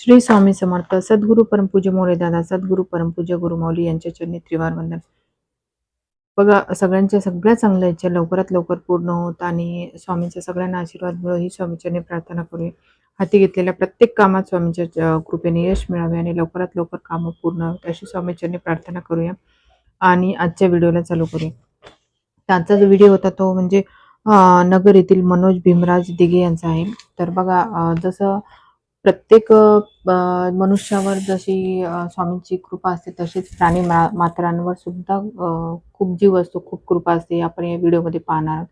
श्री स्वामी समर्थ सद्गुरू परमपूज्य मोरे दादा सद्गुरू परमपूज्य मौली यांच्या चरणी त्रिवार वंदन. बघा सगळ्यांच्या सगळ्या चांगल्या इच्छा लवकरात लवकर पूर्ण होत आणि स्वामींचा सगळ्यांना आशीर्वाद मिळो ही स्वामीचरणी प्रार्थना करूया. हाती घेतलेल्या प्रत्येक कामात स्वामींच्या कृपेने यश मिळावे आणि लवकरात लवकर कामं पूर्ण होत अशी स्वामीचरणी प्रार्थना करूया. आणि आजच्या व्हिडिओला चालू करूया. त्यांचा जो व्हिडिओ होता तो म्हणजे नगर येथील मनोज भीमराज दिघे यांचा आहे. तर बघा जसं प्रत्येक मनुष्यावर जशी स्वामींची कृपा असते तशीच प्राणी मा- मात्रांवर सुद्धा खूप जीव असतो खूप कृपा असते आपण या व्हिडिओमध्ये पाहणार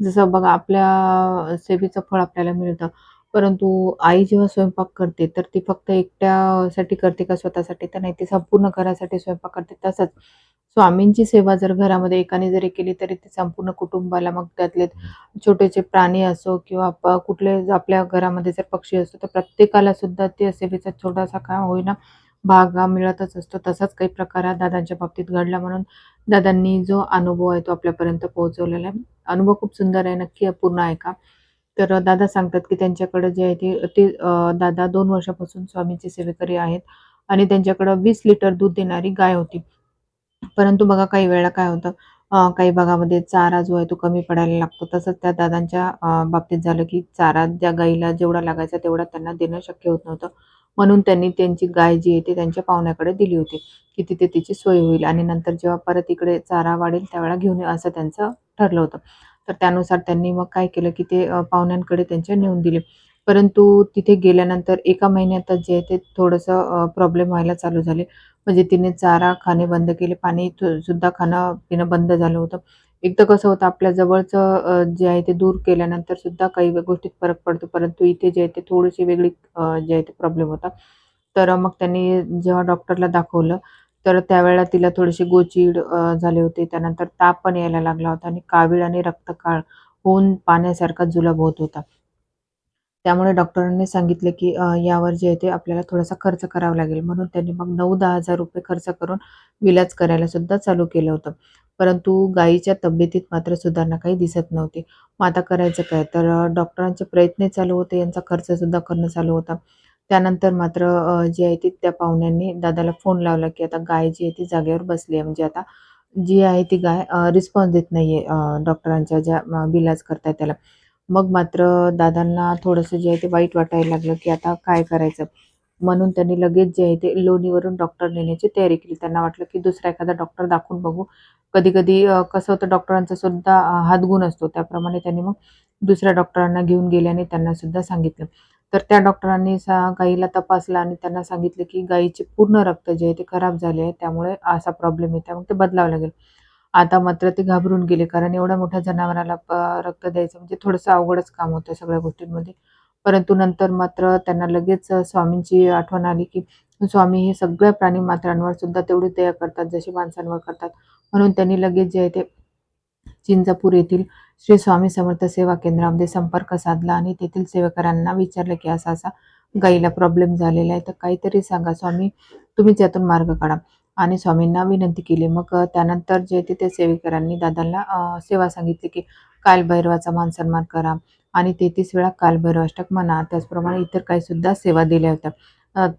जसं बघा आपल्या सेवेचं फळ आपल्याला मिळतं. परंतु आई जेव्हा स्वयंपाक करते तर ती फक्त एकट्यासाठी करते का स्वतःसाठी? तर नाही ती संपूर्ण घरासाठी स्वयंपाक करते. तसंच स्वामींची सेवा जर घरामध्ये एकाने जरी केली तरी ती संपूर्ण कुटुंबाला मग त्यातले छोटेचे प्राणी असो किंवा कुठले आपल्या घरामध्ये जर पक्षी असतो तर प्रत्येकाला सुद्धा त्या सेवेचा छोटासा का होईना भाग हा मिळतच असतो. तसाच काही प्रकार हा दादांच्या बाबतीत घडला म्हणून दादांनी जो अनुभव आहे तो आपल्यापर्यंत पोहोचवलेला आहे. अनुभव खूप सुंदर आहे. नक्की पूर्ण ऐका तर दादा सांगतात की त्यांच्याकडे जे आहे ते ते दादा दोन वर्षापासून स्वामींचे सेवेकरी आहेत आणि त्यांच्याकडं वीस लिटर दूध देणारी गाय होती. परंतु बघा काही वेळा काय होतं काही भागामध्ये चारा जो आहे तो कमी पडायला लागतो. तसंच त्या दादांच्या बाबतीत झालं की चारा त्या गाईला जेवढा लागायचा तेवढा त्यांना देणं शक्य होत नव्हतं. म्हणून त्यांनी त्यांची गाय जी आहे ती त्यांच्या पाहुण्याकडे दिली होती की तिथे तिची सोय होईल आणि नंतर जेव्हा परत इकडे चारा वाढेल त्यावेळा घेऊन असं त्यांचं ठरलं होतं. तर त्यानुसार त्यांनी मग काय केलं की ते पाहुण्यांकडे त्यांच्या नेऊन दिले. परंतु तिथे गेल्यानंतर एका महिन्यातच जे आहे ते थोडंसं प्रॉब्लेम व्हायला चालू झाले. म्हणजे तिने चारा खाणे बंद केले. पाणी सुद्धा खाणं पिणं बंद झालं होतं. एक तर कसं होतं आपल्या जवळचं जे आहे ते दूर केल्यानंतर सुद्धा काही गोष्टीत फरक पडतो. परंतु इथे जे आहे ते थोडीशी वेगळी जे आहे ते प्रॉब्लेम होता तर मग त्यांनी जेव्हा डॉक्टरला दाखवलं तर त्यावेळेला तिला थोडीशी गोचीड झाले होते. त्यानंतर ताप पण यायला लागला होता आणि कावीळ आणि रक्तकाळ होऊन पाण्यासारखा जुलाब होत होता. त्यामुळे डॉक्टरांनी सांगितले की यावर जे आहे ते आपल्याला थोडासा खर्च करावा लागेल. म्हणून त्यांनी मग नऊ दहा हजार रुपये खर्च करून विलाज करायला सुद्धा चालू केलं होतं. परंतु गायीच्या तब्येतीत मात्र सुधारणा काही दिसत नव्हती. मग आता करायचं काय? तर डॉक्टरांचे प्रयत्न चालू होते. यांचा खर्च सुद्धा करणं चालू होता. त्यानंतर मात्र जे आहे ते त्या पाहुण्यांनी दादाला फोन लावला की आता गाय जी आहे ती जागेवर बसली आहे. म्हणजे आता जी आहे ती गाय रिस्पॉन्स देत नाही आहे डॉक्टरांच्या ज्या बिलाज करताय त्याला. मग मात्र दादांना थोडंसं जे आहे ते वाईट वाटायला लागलं की आता काय करायचं? म्हणून त्यांनी लगेच जे आहे ते लोणीवरून डॉक्टर नेण्याची तयारी केली. त्यांना वाटलं की दुसरा एखादा डॉक्टर दाखवून बघू. कधी कधी कसं होतं डॉक्टरांचा सुद्धा हातगुण असतो. त्याप्रमाणे त्यांनी मग दुसऱ्या डॉक्टरांना घेऊन गेल्याने त्यांना सुद्धा सांगितलं. तर त्या डॉक्टरांनी सा गाईला तपासलं आणि त्यांना सांगितलं की गाईचे पूर्ण रक्त जे आहे ते खराब झाले आहे त्यामुळे असा प्रॉब्लेम आहे मग ते बदलावं लागेल आता मात्र ते घाबरून गेले कारण एवढ्या मोठ्या जनावराला रक्त द्यायचं म्हणजे थोडंसं अवघडच काम होतं सगळ्या गोष्टींमध्ये. परंतु नंतर मात्र त्यांना लगेच स्वामींची आठवण आली, की स्वामी हे सगळ्या प्राणी मात्रांवर सुद्धा तेवढी दया करतात जशी माणसांवर करतात. म्हणून त्यांनी लगेच जे आहे ते चिंचापूर येथील श्री स्वामी समर्थ सेवा केंद्रामध्ये संपर्क साधला आणि तेथील सेवेकरांना विचारलं, की असा-असा गाईला प्रॉब्लेम झालेला आहे, तर काहीतरी सांगा स्वामी, तुम्ही त्यातून मार्ग काढा. आणि स्वामींना विनंती केली. मग त्यानंतर जे तिथे सेवेकरांनी दादांना सेवा सांगितली, की कालभैरवाचा मानसन्मान करा आणि 33 वेळा कालभैरवाष्टक म्हणा. त्याचप्रमाणे इतर काही सुद्धा सेवा दिल्या होत्या.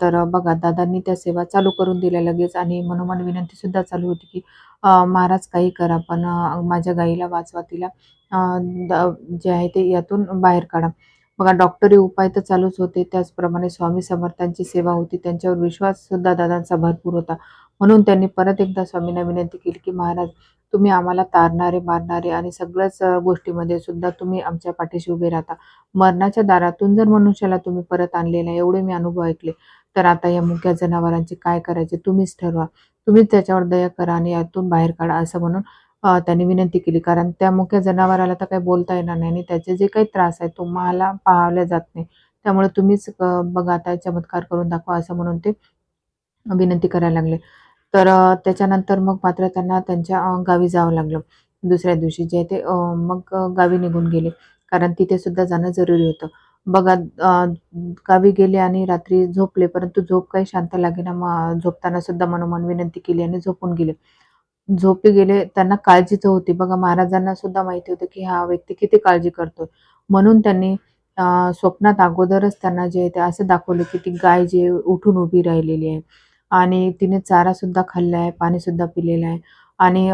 तर बघा दादांनी त्या सेवा चालू करून दिल्या लगेच आणि मनोमन विनंती सुद्धा चालू होती, की महाराज काही करा पण माझ्या गाईला वाचवा. तिला जे आहे ते यातून बाहेर काढा. बघा डॉक्टरी उपाय तर चालूच होते. त्याचप्रमाणे स्वामी समर्थांची सेवा होती. त्यांच्यावर विश्वास सुद्धा दादांचा भरपूर होता. म्हणून त्यांनी परत एकदा स्वामींना विनंती केली, की "महाराज तुम्ही आम्हाला तारणारे, मारणारे आणि सगळ्याच गोष्टीमध्ये सुद्धा तुम्ही आमच्या पाठीशी उभे राहता. मरणाच्या दारातून जर मनुष्याला तुम्ही परत आणलेला एवढे मी अनुभव ऐकले. तर आता या मुक्या जनावरांचे काय करायचे तुम्हीच ठरवा. तुम्हीच त्याच्यावर दया करा आणि यातून बाहेर काढा." असं म्हणून त्यांनी विनंती केली. कारण त्या मुख्या जनावराला तर काही बोलता येणार नाही आणि त्याचे जे काही त्रास आहे तो मला पाहावला जात नाही. त्यामुळे तुम्हीच बघा आता चमत्कार करून दाखवा असं म्हणून ते विनंती करायला लागले. तर त्याच्यानंतर मग मात्र त्यांना त्यांच्या गावी जावं लागलं. दुसऱ्या दिवशी जे ते मग गावी निघून गेले. कारण तिथे सुद्धा जाणं जरुरी होतं. बघा गावी गेले आणि रात्री झोपले, परंतु झोप काही शांत लागेना. मग झोपताना सुद्धा मनोमन विनंती केली आणि झोपून गेले. झोपी गेले. त्यांना काळजी तर होती. बघा महाराजांना सुद्धा माहिती होतं, की हा व्यक्ती किती काळजी करतोय. म्हणून त्यांनी स्वप्नात अगोदरच त्यांना जे आहे ते असं दाखवलं की ती गाय जी उठून उभी राहिलेली आहे आणि तिने चारासुद्धा खाल्ला आहे, पाणीसुद्धा पिलेलं आहे आणि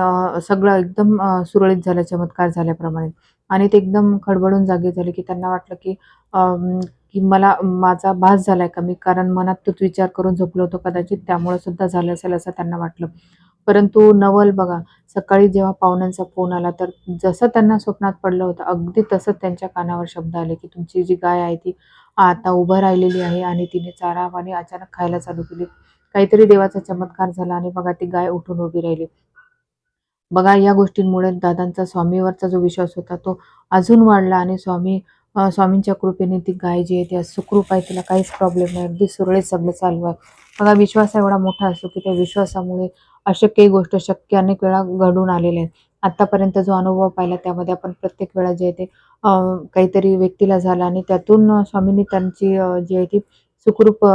सगळं एकदम सुरळीत झालं चमत्कार झाल्याप्रमाणे आणि ते एकदम खडबडून जागे झाले की त्यांना वाटलं की की मला माझा भास झालाय का मी कारण मनात तोच विचार करून झोपलो होतो कदाचित त्यामुळे सुद्धा झालं असेल असं त्यांना वाटलं. परंतु नवल बघा सकाळी जेव्हा पाहुण्यांचा फोन आला तर जसं त्यांना स्वप्नात पडलं होतं अगदी तसंच त्यांच्या कानावर शब्द आले की तुमची जी गाय आहे ती आता उभं राहिलेली आहे आणि तिने चारा पाणी अचानक खायला चालू केली. काहीतरी देवाचा चमत्कार झाला आणि बघा ती गाय उठून उभी राहिली. बघा या गोष्टींमुळे दादांचा स्वामीवरचा जो विश्वास होता तो अजून वाढला आणि स्वामी स्वामींच्या कृपेने ती गाय जी आहे ती सुखरूप आहे. तिला काहीच प्रॉब्लेम नाही. अगदी सुरळीत सगळं चालू आहे. बघा विश्वास एवढा मोठा असतो की त्या विश्वासामुळे अशक्य गोष्ट शक्य अनेक वेळा घडून आलेल्या आहेत. आत्तापर्यंत जो अनुभव पाहिला त्यामध्ये आपण प्रत्येक वेळा जे आहे ते काहीतरी व्यक्तीला झालं आणि त्यातून स्वामींनी त्यांची जी आहे ती सुखरूप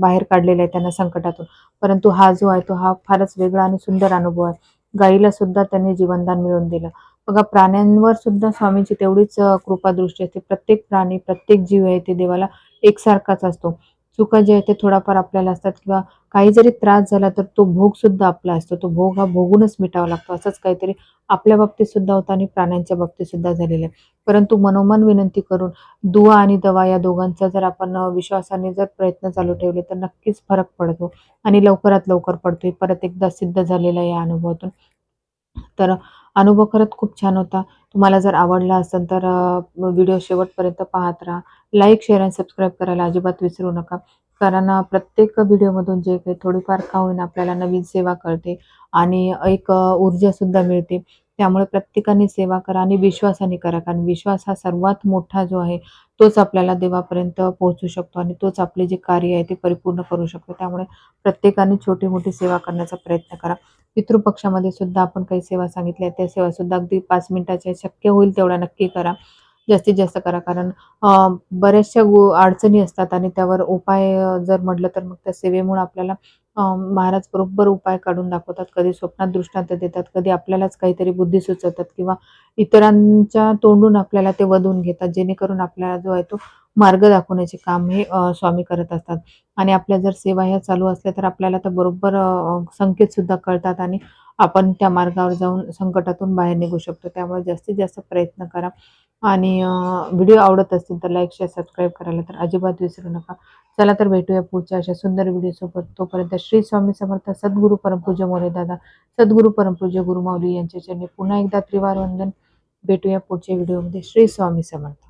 बाहेर काढलेलं आहे त्यांना संकटातून. परंतु हा जो आहे तो हा फारच वेगळा आणि सुंदर अनुभव आहे. गाईला सुद्धा त्यांनी जीवनदान मिळवून दिलं. बघा प्राण्यांवर सुद्धा स्वामींची तेवढीच कृपादृष्टी असते. प्रत्येक प्राणी, प्रत्येक जीव आहे ते देवाला एकसारखाच असतो. चुका जे आहे ते थोडाफार आपल्याला असतात किंवा काही जरी त्रास झाला तर तो भोग सुद्धा आपला असतो. तो भोग हा भोगूनच मिटावा लागतो. असंच काहीतरी आपल्या बाबतीत सुद्धा होतं आणि प्राण्यांच्या बाबतीत सुद्धा झालेलं आहे. परंतु मनोमन विनंती करून दुवा आणि दवा या दोघांचा जर आपण विश्वासाने जर प्रयत्न चालू ठेवले तर नक्कीच फरक पडतो आणि लवकरात लवकर पडतोय. परत एकदा सिद्ध झालेला या अनुभवातून. तर अनुभव खरंच खूप छान होता. तुम्हाला जर आवडला असेल तर व्हिडिओ शेवटपर्यंत पाहत राहा. लाईक, शेअर आणि सबस्क्राईब करायला अजिबात विसरू नका. कारण प्रत्येक व्हिडिओमधून जे काही थोडीफार का होईन आपल्याला नवीन सेवा कळते आणि एक ऊर्जासुद्धा मिळते. त्यामुळे प्रत्येकाने सेवा करा आणि विश्वासाने करा. कारण विश्वास हा सर्वात मोठा जो आहे तोच आपल्याला देवापर्यंत पोहोचू शकतो आणि तोच आपले जे कार्य आहे ते परिपूर्ण करू शकतो. त्यामुळे प्रत्येकाने छोटी-मोठी सेवा करण्याचा प्रयत्न करा. पितृपक्षामध्ये सुद्धा आपण काही सेवा सांगितल्या त्या सेवा सुद्धा अगदी पाच मिनिटाच्या शक्य होईल तेवढ्या नक्की करा. जास्तीत जास्त करा कारण बऱ्याचशा अडचणी असतात आणि त्यावर उपाय जर म्हटलं तर मग त्या सेवेमुळे आपल्याला महाराज बरोबर उपाय काढून दाखवतात. कधी स्वप्नात दृष्टांत देतात, कधी आपल्यालाच काहीतरी बुद्धी सुचवतात किंवा इतरांच्या तोंडून आपल्याला ते वधून घेतात. जेणेकरून आपल्याला जो आहे तो मार्ग दाखवण्याचे काम हे स्वामी करत असतात. आणि आपल्या जर सेवा ह्या चालू असल्या तर आपल्याला तर बरोबर संकेत सुद्धा कळतात आणि आपण त्या मार्गावर जाऊन संकटातून बाहेर निघू शकतो. त्यामुळे जास्तीत जास्त प्रयत्न करा आणि व्हिडिओ आवडत असतील तर लाईक, शेअर, सबस्क्राईब करायला तर अजिबात विसरू नका. चला तर भेटूया पुढच्या अशा सुंदर व्हिडिओसोबत. तोपर्यंत श्री स्वामी समर्थ सद्गुरू परमपूज्य मोरेदादा, सद्गुरू परमपूज्य गुरुमाऊली यांच्या चरणी पुन्हा एकदा त्रिवार वंदन. भेटूया पुढच्या व्हिडिओमध्ये. श्री स्वामी समर्थ.